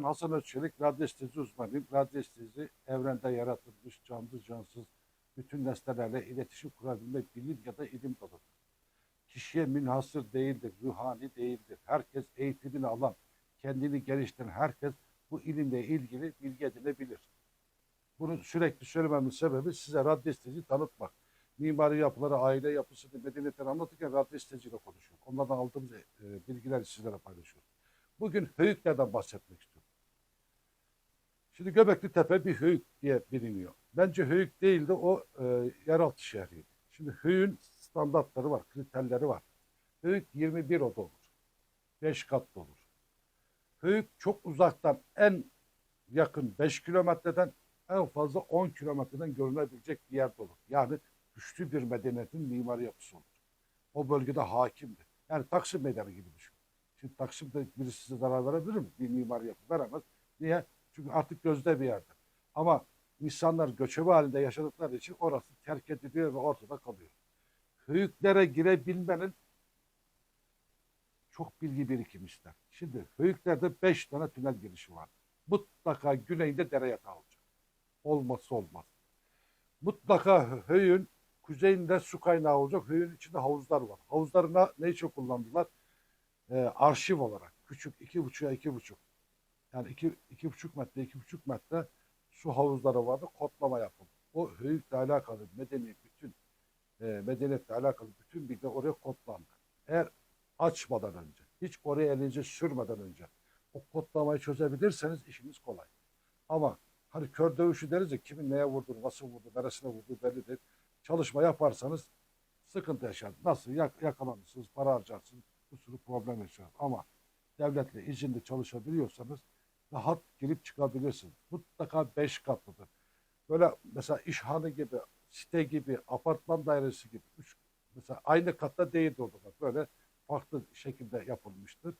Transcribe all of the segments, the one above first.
Hasan Özçelik, radyestezi uzmanıyım. Radyestezi evrende yaratılmış canlı cansız bütün nesnelerle iletişim kurabilmek bilim ya da ilim dalıdır. Kişiye münhasır değildir, ruhani değildir. Herkes eğitimini alan, kendini geliştiren herkes bu ilimle ilgili bilgi edinebilir. Bunu sürekli söylememin sebebi size radyestezi tanıtmak. Mimari yapıları, aile yapısını, medeniyetleri anlatırken radyesteziyle konuşuyorum. Onlardan aldığımız e, bilgileri sizlere paylaşıyorum. Bugün höyüklerden bahsetmek istiyorum. Şimdi Göbekli Tepe bir höyük diye biliniyor. Bence höyük değil de o e, yeraltı şehriydi. Şimdi höyün standartları var, kriterleri var. Höyük 21 oda olur. 5 katlı olur. Höyük çok uzaktan en yakın 5 kilometreden en fazla 10 kilometreden görünebilecek bir yerde olur. Yani güçlü bir medeniyetin mimari yapısı olur. O bölgede hakimdir. Yani Taksim Meydanı gibi düşün. Şimdi Taksim'de birisi size zarar verebilir mi? Bir mimari yapı veremez. Niye? Artık gözde bir yerde. Ama insanlar göçebe halinde yaşadıkları için orası terk ediliyor ve ortada kalıyor. Höyüklere girebilmenin çok bilgi birikim ister. Şimdi höyüklerde beş tane tünel girişi var. Mutlaka güneyde dere yatağı olacak. Olmazsa olmaz. Mutlaka höyün kuzeyinde su kaynağı olacak. Höyün içinde havuzlar var. Havuzlarına ne için kullandılar? Ee, arşiv olarak. Küçük iki buçuğa iki buçuk. Yani iki, iki buçuk metre, iki buçuk metre su havuzları vardı. Kodlama yapıldı. O höyükle alakalı medeni bütün e, medeniyetle alakalı bütün bilgiler oraya kodlandı. Eğer açmadan önce, hiç oraya elinizi sürmeden önce o kodlamayı çözebilirseniz işiniz kolay. Ama hani kör dövüşü deriz ya kimin neye vurdu, nasıl vurdu, neresine vurdu belli değil. Çalışma yaparsanız sıkıntı yaşar. Nasıl yak, yakalanırsınız, para harcarsınız, bir sürü problem yaşarsınız. Ama devletle izinli çalışabiliyorsanız rahat girip çıkabilirsiniz. Mutlaka beş katlıdır. Böyle mesela işhanı gibi, site gibi, apartman dairesi gibi üç, mesela aynı katta değil odalar. Böyle farklı şekilde yapılmıştır.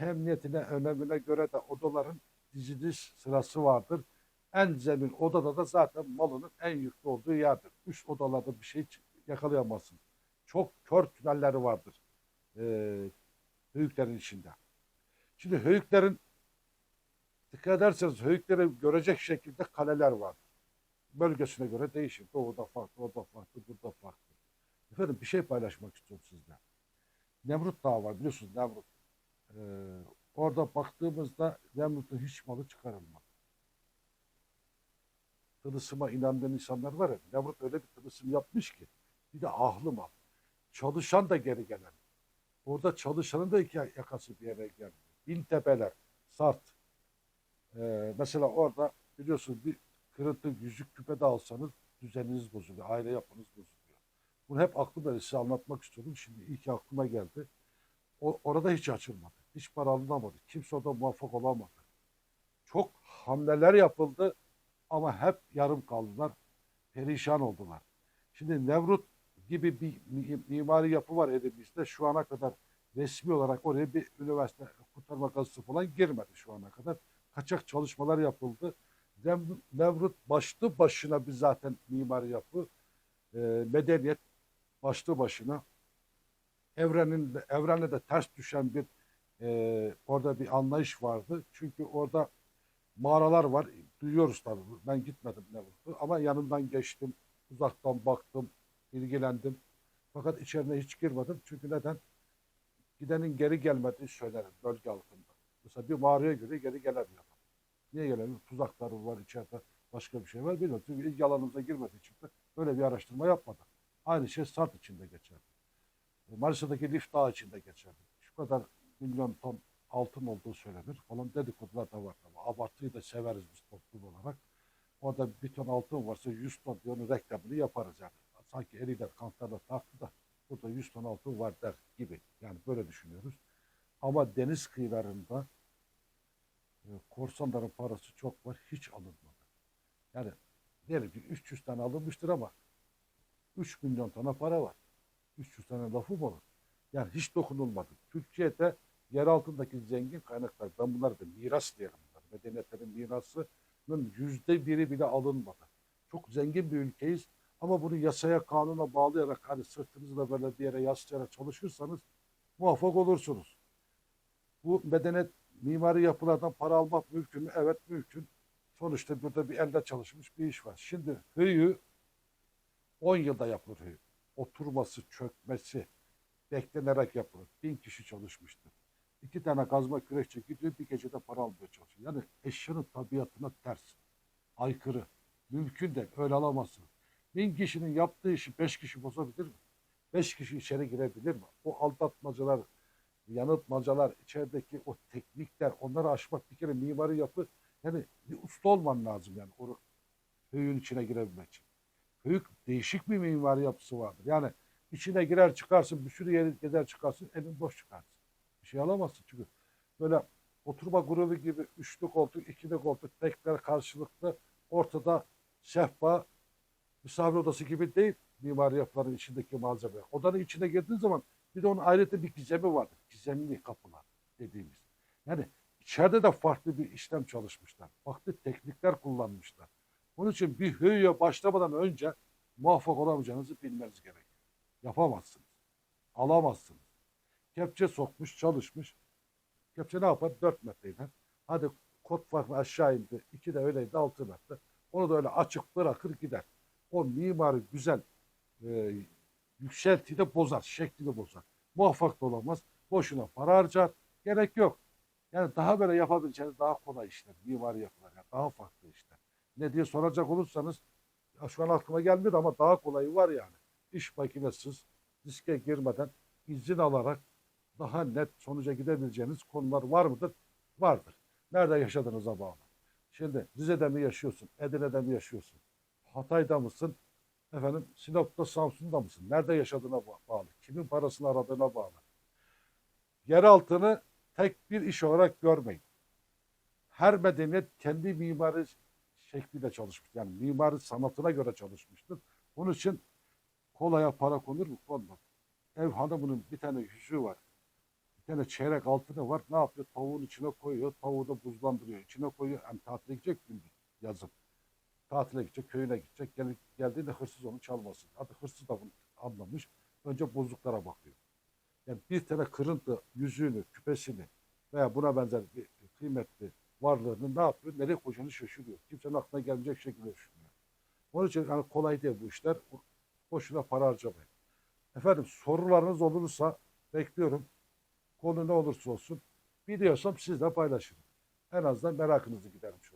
Emniyetine, önemine göre de odaların diziliş sırası vardır. En zemin odada da zaten malının en yüklü olduğu yerdir. Üst odalarda bir şey yakalayamazsın. Çok kör tünelleri vardır. Ee, höyüklerin içinde. Şimdi höyüklerin dikkat ederseniz höyükleri görecek şekilde kaleler var. Bölgesine göre değişir. Doğuda farklı, orada farklı, burada farklı. Efendim bir şey paylaşmak istiyorum sizle. Nemrut Dağı var biliyorsunuz Nemrut. Ee, orada baktığımızda Nemrut'un hiç malı çıkarılmadı. Tılısıma inanmayan insanlar var ya. Nemrut öyle bir tılısım yapmış ki. Bir de ahlı mal. Çalışan da geri gelen. Orada çalışanın da iki yakası bir yere geldi. Bin tepeler, sart. Ee, mesela orada biliyorsunuz bir kırıntı yüzük küpe de alsanız düzeniniz bozuluyor. Aile yapınız bozuluyor. Bunu hep aklımda size anlatmak istiyordum. Şimdi iyi ki aklıma geldi. O, orada hiç açılmadı. Hiç para alınamadı. Kimse orada muvaffak olamadı. Çok hamleler yapıldı ama hep yarım kaldılar. Perişan oldular. Şimdi Nevrut gibi bir mi- mimari yapı var elimizde. Şu ana kadar resmi olarak oraya bir üniversite kurtarma kazısı falan girmedi şu ana kadar. Kaçak çalışmalar yapıldı. Nevrut başlı başına bir zaten mimari yapı. E, medeniyet başlı başına. Evrenin de, evrenle de ters düşen bir e, orada bir anlayış vardı. Çünkü orada mağaralar var. Duyuyoruz tabii. Ben gitmedim Nevrut'u ama yanından geçtim. Uzaktan baktım, ilgilendim. Fakat içerine hiç girmedim. Çünkü neden? Gidenin geri gelmediği söylenir bölge halkında. Mesela bir mağaraya göre geri gelemiyor. Niye gelemiyor? Tuzakları var içeride. Başka bir şey var bilmiyorum. Çünkü ilgi alanımıza girmediği için de böyle bir araştırma yapmadık. Aynı şey Sart içinde geçerli. Manisa'daki Lif Dağı içinde geçerli. Şu kadar milyon ton altın olduğu söylenir falan dedikodular da var. Ama abartıyı da severiz biz toplum olarak. Orada bir ton altın varsa 100 ton diye onun reklamını yaparız yani. Sanki eliyle kantarla taktı da burada 100 ton altın var der gibi. Yani böyle düşünüyoruz. Ama deniz kıyılarında e, korsanların parası çok var. Hiç alınmadı. Yani diyelim ki 300 tane alınmıştır ama 3 milyon tane para var. 300 tane lafı mı olur? Yani hiç dokunulmadı. Türkiye'de yer altındaki zengin kaynaklar, ben bunları da miras diyelim bunlar. Medeniyetlerin mirasının yüzde biri bile alınmadı. Çok zengin bir ülkeyiz ama bunu yasaya, kanuna bağlayarak hani sırtınızla böyle bir yere yaslayarak çalışırsanız muvaffak olursunuz. Bu medeniyet mimari yapılardan para almak mümkün mü? Evet mümkün. Sonuçta burada bir elde çalışmış bir iş var. Şimdi höyü 10 yılda yapılır höyü. Oturması, çökmesi beklenerek yapılır. Bin kişi çalışmıştır. İki tane kazma kürekçe gidiyor bir gecede para almaya çalışıyor. Yani eşyanın tabiatına ters. Aykırı. Mümkün değil. Öyle alamazsınız. Bin kişinin yaptığı işi beş kişi bozabilir mi? Beş kişi içeri girebilir mi? O aldatmacalar, yanıltmacalar, içerideki o teknikler, onları aşmak bir kere mimari yapı yani bir usta olman lazım yani o höyün içine girebilmek için. Höyük değişik bir mimari yapısı vardır. Yani içine girer çıkarsın, bir sürü yeri gezer çıkarsın, elin boş çıkarsın. Bir şey alamazsın çünkü böyle oturma grubu gibi üçlü koltuk, ikili koltuk, tekler karşılıklı, ortada sehpa, misafir odası gibi değil mimari yapıların içindeki malzeme. Odanın içine girdiğin zaman bir de onun ayrıca bir gizemi vardır. Gizemli kapılar dediğimiz. Yani içeride de farklı bir işlem çalışmışlar. Farklı teknikler kullanmışlar. Onun için bir höyüye başlamadan önce muvaffak olamayacağınızı bilmeniz gerekiyor. Yapamazsınız. Alamazsınız. Kepçe sokmuş, çalışmış. Kepçe ne yapar? 4 metreydi. Hadi kot farkı aşağı indi. 2 de öyleydi 6 metre. Onu da öyle açık bırakır gider. O mimari güzel e, yükseltiyi de bozar, şeklini bozar. Muvaffak da olamaz. Boşuna para harcar. Gerek yok. Yani daha böyle yapabileceğiniz daha kolay işler. Mimari yapılar. Yani daha farklı işler. Ne diye soracak olursanız şu an aklıma gelmedi ama daha kolayı var yani. İş makinesiz, riske girmeden izin alarak daha net sonuca gidebileceğiniz konular var mıdır? Vardır. Nerede yaşadığınıza bağlı. Şimdi Rize'de mi yaşıyorsun? Edirne'de mi yaşıyorsun? Hatay'da mısın? Efendim Sinop'ta, Samsun'da mısın? Nerede yaşadığına ba- bağlı. Kimin parasını aradığına bağlı. Yer altını tek bir iş olarak görmeyin. Her medeniyet kendi mimari şekliyle çalışmış. Yani mimari sanatına göre çalışmıştır. Onun için kolaya para konur mu? Konmaz. Ev hanımının bir tane yüzüğü var. Bir tane çeyrek altını var. Ne yapıyor? Tavuğun içine koyuyor. Tavuğu da buzlandırıyor. İçine koyuyor. Hem tatile gidecek gündüz yazın. Tatile gidecek, köyüne gidecek. Gel, geldiğinde hırsız onu çalmasın. Artık hırsız da bunu anlamış. Önce bozuklara bakıyor. Yani bir tane kırıntı yüzüğünü, küpesini veya buna benzer bir kıymetli varlığını ne yapıyor? Nereye koyacağını şaşırıyor. Kimsenin aklına gelmeyecek şekilde düşünüyor. Onun için yani kolay değil bu işler. Boşuna para harcamayın. Efendim sorularınız olursa bekliyorum. Konu ne olursa olsun. Biliyorsam sizle paylaşırım. En azından merakınızı gidermiş olursunuz.